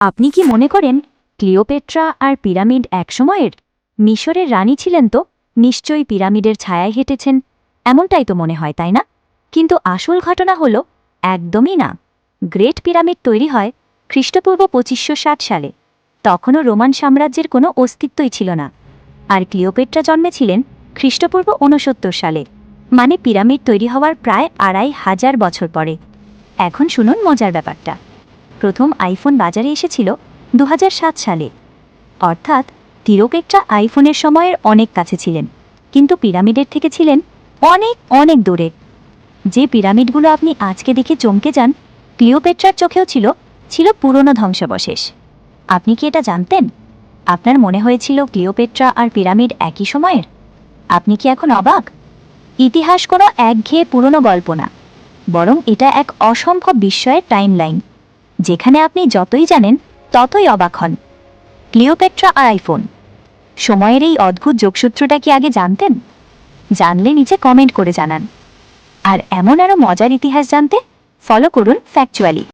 আপনি কি মনে করেন ক্লিওপেট্রা আর পিরামিড একসময়ের? মিশরের রানী ছিলেন তো, নিশ্চয়ই পিরামিডের ছায়ায় হেঁটেছেন, এমনটাই তো মনে হয়, তাই না? কিন্তু আসল ঘটনা হল, একদমই না। গ্রেট পিরামিড তৈরি হয় খ্রিস্টপূর্ব পঁচিশশো সালে। তখনও রোমান সাম্রাজ্যের কোনো অস্তিত্বই ছিল না। আর ক্লিওপেট্রা জন্মেছিলেন খ্রিস্টপূর্ব ঊনসত্তর সালে। মানে পিরামিড তৈরি হওয়ার প্রায় আড়াই হাজার বছর পরে। এখন শুনুন মজার ব্যাপারটা। প্রথম আইফোন বাজারে এসেছিল দু হাজার সাত সালে। অর্থাৎ তিরোকেকটা আইফোনের সময়ের অনেক কাছে ছিলেন, কিন্তু পিরামিডের থেকে ছিলেন অনেক অনেক দূরে। যে পিরামিডগুলো আপনি আজকে দেখে চমকে যান, ক্লিওপেট্রার চোখেও ছিল ছিল পুরনো ধ্বংসাবশেষ। আপনি কি এটা জানতেন? আপনার মনে হয়েছিল ক্লিওপেট্রা আর পিরামিড একই সময়ের? আপনি কি এখন অবাক? ইতিহাস কোনো একঘেয়ে পুরনো গল্প না, বরং এটা এক অসম্ভব বিস্ময়ের টাইমলাইন। যেখানে আপনি যতই জানেন, ততই অবাক হন। ক্লিওপেট্রা আর আইফোন। সময়ের এই অদ্ভুত যোগসূত্রটা কি আগে জানতেন? জানলে নিচে কমেন্ট করে জানান। আর এমন আরও মজার ইতিহাস জানতে ফলো করুন ফ্যাকচুয়ালি